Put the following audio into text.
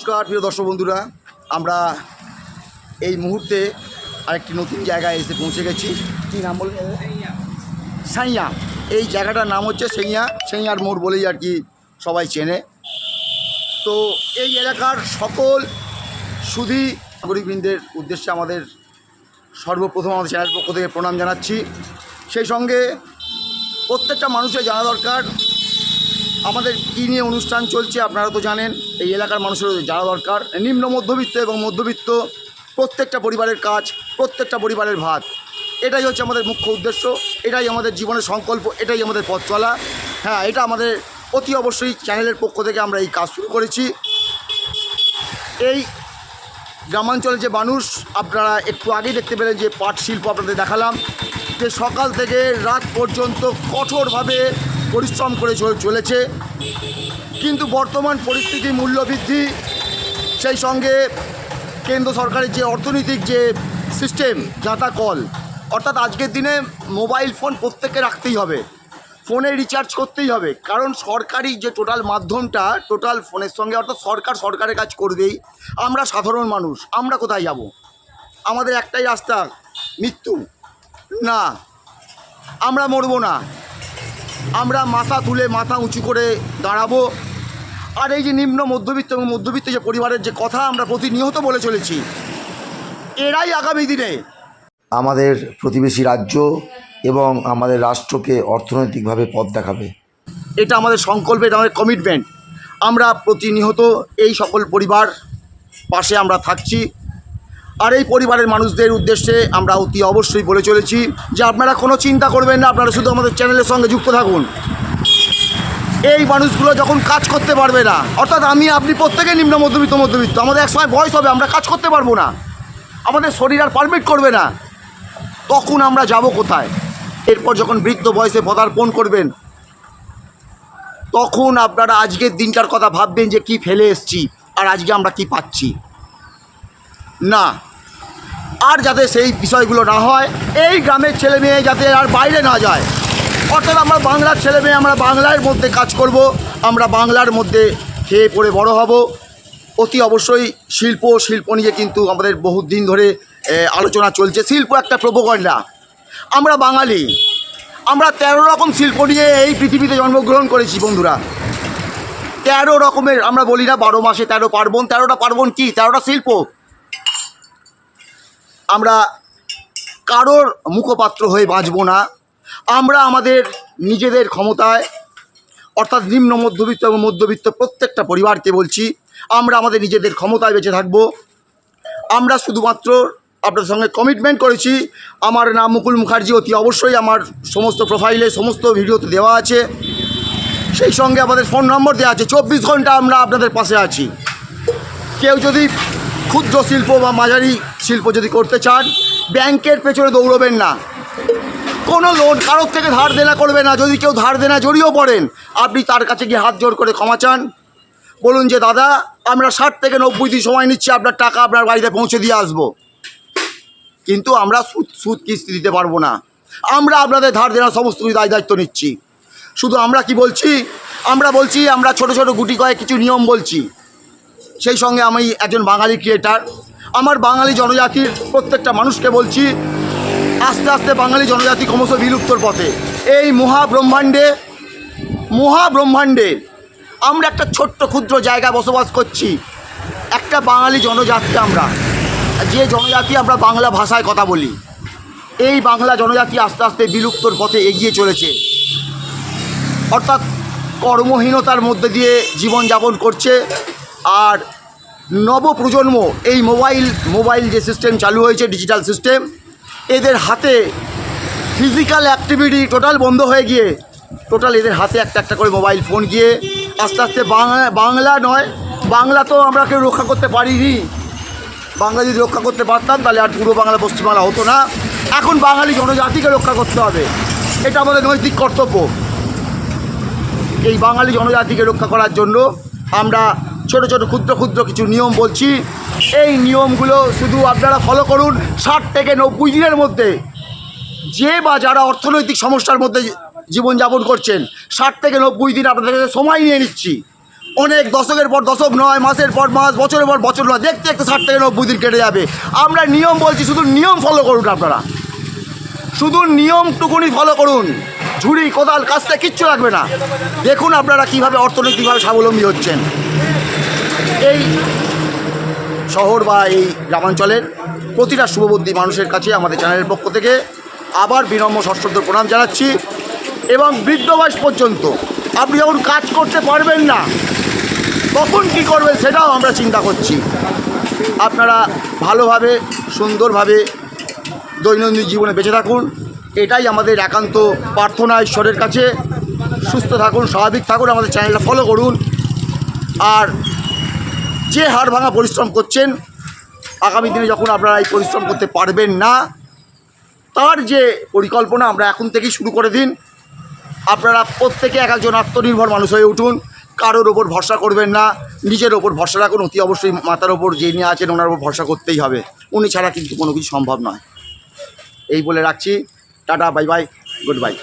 নমস্কার, প্রিয় দর্শক বন্ধুরা। আমরা এই মুহূর্তে আরেকটি নতুন জায়গায় এসে পৌঁছে গেছি। কী নাম বলবেন সাইয়া। এই জায়গাটার নাম হচ্ছে সেইয়া। সেইয়ার মোড় বলেই আর কি সবাই চেনে। তো এই এলাকার সকল সুধী নাগরিকবৃন্দের উদ্দেশ্যে আমাদের সর্বপ্রথম আমাদের চ্যানেল পক্ষ থেকে প্রণাম জানাচ্ছি। সেই সঙ্গে প্রত্যেকটা মানুষের জানা দরকার। আমাদের কী নিয়ে অনুষ্ঠান চলছে আপনারা তো জানেন, এই এলাকার মানুষের জানা দরকার, নিম্ন মধ্যবিত্ত এবং মধ্যবিত্ত, প্রত্যেকটা পরিবারের কাজ, প্রত্যেকটা পরিবারের ভাত। এটাই হচ্ছে আমাদের মুখ্য উদ্দেশ্য, এটাই আমাদের জীবনের সংকল্প, এটাই আমাদের পথ চলা। হ্যাঁ এটা আমাদের অতি অবশ্যই চ্যানেলের পক্ষ থেকে আমরা এই কাজ শুরু করেছি। এই গ্রামাঞ্চলে যে মানুষ, আপনারা একটু আগেই দেখতে পেলেন যে পাট শিল্প আপনাদের দেখালাম। যে সকাল থেকে রাত পর্যন্ত কঠোরভাবে পরিশ্রম করে চল- চলেছে। কিন্তু বর্তমান পরিস্থিতি, মূল্যবৃদ্ধি, সেই সঙ্গে কেন্দ্র সরকারের যে অর্থনৈতিক যে সিস্টেম যাতা কল অর্থাৎ আজকের দিনে মোবাইল ফোন প্রত্যেককে রাখতেই হবে। ফোনে রিচার্জ করতেই হবে। কারণ সরকারি যে টোটাল মাধ্যমটা টোটাল ফোনের সঙ্গে অর্থাৎ সরকার সরকারের কাজ করবেই। আমরা সাধারণ মানুষ, আমরা কোথায় যাব? আমাদের একটাই রাস্তা, মৃত্যু। না, আমরা মরবো না। আমরা মাথা তুলে মাথা উঁচু করে দাঁড়াবো। আর এই যে নিম্ন মধ্যবিত্ত এবং মধ্যবিত্ত যে পরিবারের যে কথা আমরা প্রতিনিয়ত বলে চলেছি, এরাই আগামী দিনে আমাদের প্রতিবেশী রাজ্য এবং আমাদের রাষ্ট্রকে অর্থনৈতিকভাবে পথ দেখাবে। এটা আমাদের সংকল্প, এটা আমাদের কমিটমেন্ট আমরা প্রতিনিয়ত এই সকল পরিবার পাশে আমরা থাকছি। আর এই পরিবারের মানুষদের উদ্দেশ্যে আমরা অতি অবশ্যই বলে চলেছি যে আপনারা কোনো চিন্তা করবেন না, আপনারা শুধু আমাদের চ্যানেলের সঙ্গে যুক্ত থাকুন। এই মানুষগুলো যখন কাজ করতে পারবে না, অর্থাৎ আমি, আপনি প্রত্যেকে নিম্ন মধ্যবিত্ত মধ্যবিত্ত, আমাদের এক সময় বয়স হবে, আমরা কাজ করতে পারব না। আমাদের শরীর আর পারমিট করবে না। তখন আমরা যাব কোথায়? এরপর যখন বৃদ্ধ বয়সে পদার্পণ করবেন, তখন আপনারা আজকের দিনটার কথা ভাববেন যে কি ফেলে এসছি আর আজকে আমরা কি পাচ্ছি। না আর যাতে সেই বিষয়গুলো না হয়, এই গ্রামের ছেলে মেয়ে যাতে আর বাইরে না যায়। অর্থাৎ আমরা বাংলার ছেলে মেয়ে, আমরা বাংলার মধ্যে কাজ করব, আমরা বাংলার মধ্যে খেয়ে পড়ে বড় হব। অতি অবশ্যই শিল্প শিল্প নিয়ে কিন্তু আমাদের বহুত দিন ধরে আলোচনা চলছে। শিল্প একটা প্রবকণ্ডা আমরা বাঙালি। আমরা তেরো রকম শিল্প নিয়ে এই পৃথিবীতে জন্মগ্রহণ করেছি, বন্ধুরা। তেরো রকমের, আমরা বলি না বারো মাসে তেরো পার্বণ। তেরোটা পার্বণ কি? তেরোটা শিল্প। আমরা কারোর মুখপাত্র হয়ে বাঁচব না। আমরা আমাদের নিজেদের ক্ষমতায়, অর্থাৎ নিম্ন মধ্যবিত্ত এবং মধ্যবিত্ত প্রত্যেকটা পরিবারকে বলছি, আমরা আমাদের নিজেদের ক্ষমতায় বেঁচে থাকব। আমরা শুধুমাত্র আপনার সঙ্গে কমিটমেন্ট করেছি। আমার নাম মুকুল মুখার্জি, অতি অবশ্যই আমার সমস্ত প্রোফাইলে সমস্ত ভিডিওতে দেওয়া আছে। সেই সঙ্গে আমাদের ফোন নম্বর দেওয়া আছে। চব্বিশ ঘণ্টা আমরা আপনাদের পাশে আছি। কেউ যদি ক্ষুদ্র শিল্প বা মাঝারি শিল্প যদি করতে চান, ব্যাংকের পেছনে দৌড়বেন না। কোনো লোন কারোর থেকে ধার দেনা করবে না। যদি কেউ ধার দেনা জড়িয়েও পড়েন, আপনি তার কাছে গিয়ে হাত জোর করে ক্ষমা চান। বলুন যে, দাদা, আমরা ষাট থেকে নব্বই দিন সময় নিচ্ছি, আপনার টাকা আপনার বাড়িতে পৌঁছে দিয়ে আসব। কিন্তু আমরা সুদ সুদ কিস্তি দিতে পারব না। আমরা আপনাদের ধার দেনার সমস্ত কিছু দায় দায়িত্ব নিচ্ছি। শুধু আমরা কি বলছি? আমরা বলছি, আমরা ছোট ছোট গুটি কয়েক কিছু নিয়ম বলছি। সেই সঙ্গে আমি একজন বাঙালি ক্রিয়েটার আমার বাঙালি জনজাতির প্রত্যেকটা মানুষকে বলছি, আস্তে আস্তে বাঙালি জনজাতি ক্রমশ বিলুপ্তর পথে। এই মহাব্রহ্মাণ্ডে মহাব্রহ্মাণ্ডে আমরা একটা ছোট্ট ক্ষুদ্র জায়গায় বসবাস করছি। একটা বাঙালি জনজাতি আমরা। যে জনজাতি আমরা বাংলা ভাষায় কথা বলি, এই বাংলা জনজাতি আস্তে আস্তে বিলুপ্তর পথে এগিয়ে চলেছে। অর্থাৎ কর্মহীনতার মধ্যে দিয়ে জীবনযাপন করছে, আর নবপ্রজন্ম, এই মোবাইল মোবাইল যে সিস্টেম চালু হয়েছে ডিজিটাল সিস্টেম এদের হাতে ফিজিক্যাল অ্যাক্টিভিটি টোটাল বন্ধ হয়ে গিয়ে টোটাল এদের হাতে একটা একটা করে মোবাইল ফোন গিয়ে, আস্তে আস্তে বাংলা বাংলা নয়, বাংলা তো আমরা কেউ রক্ষা করতে পারিনি। বাংলা যদি রক্ষা করতে পারতাম, তাহলে আর পূর্ব বাংলা, পশ্চিমবাংলা হতো না। এখন বাঙালি জনজাতিকে রক্ষা করতে হবে। এটা আমাদের নৈতিক কর্তব্য। এই বাঙালি জনজাতিকে রক্ষা করার জন্য আমরা ছোট ছোট ক্ষুদ্র ক্ষুদ্র কিছু নিয়ম বলছি। এই নিয়মগুলো শুধু আপনারা ফলো করুন, ষাট থেকে নব্বই দিনের মধ্যে যে বা যারা অর্থনৈতিক সমস্যার মধ্যে জীবনযাপন করছেন, ষাট থেকে নব্বই দিন আপনাদের কাছে সময় নিয়ে নিচ্ছি। অনেক দশকের পর দশক নয়, মাসের পর মাস, বছরের পর বছর নয়, দেখতে দেখতে ষাট থেকে নব্বই দিন কেটে যাবে। আমরা নিয়ম বলছি, শুধু নিয়ম ফলো করুন আপনারা। শুধু নিয়মটুকুনি ফলো করুন। ঝুড়ি, কোদাল কাজটা কিচ্ছু লাগবে না। দেখুন আপনারা কীভাবে অর্থনৈতিকভাবে স্বাবলম্বী হচ্ছেন। এই শহর বা এই গ্রামাঞ্চলের প্রতিটা শুভবুদ্ধি মানুষের কাছে আমাদের চ্যানেলের পক্ষ থেকে আবার বিনম্র সশ্রদ্ধ প্রণাম জানাচ্ছি এবং বৃদ্ধ বয়স পর্যন্ত আপনি যখন কাজ করতে পারবেন না, তখন কী করবেন সেটাও আমরা চিন্তা করছি। আপনারা ভালোভাবে, সুন্দরভাবে দৈনন্দিন জীবনে বেঁচে থাকুন। এটাই আমাদের একান্ত প্রার্থনা ঈশ্বরের কাছে। সুস্থ থাকুন, স্বাভাবিক থাকুন, আমাদের চ্যানেলটা ফলো করুন। আর যে হাড় ভাঙা পরিশ্রম করছেন, আগামী দিনে যখন আপনারা এই পরিশ্রম করতে পারবেন না, তার যে পরিকল্পনা আমরা এখন থেকেই শুরু করে দিন। আপনারা প্রত্যেকে এক একজন আত্মনির্ভর মানুষ হয়ে উঠুন, কারোর ওপর ভরসা করবেন না, নিজের ওপর ভরসা রাখুন, অতি অবশ্যই মাতার ওপর যে নিয়ে আছেন ওনার ওপর ভরসা করতেই হবে। উনি ছাড়া কিন্তু কোনো কিছু সম্ভব নয়। এই বলে রাখছি। Tata, bye bye, good bye.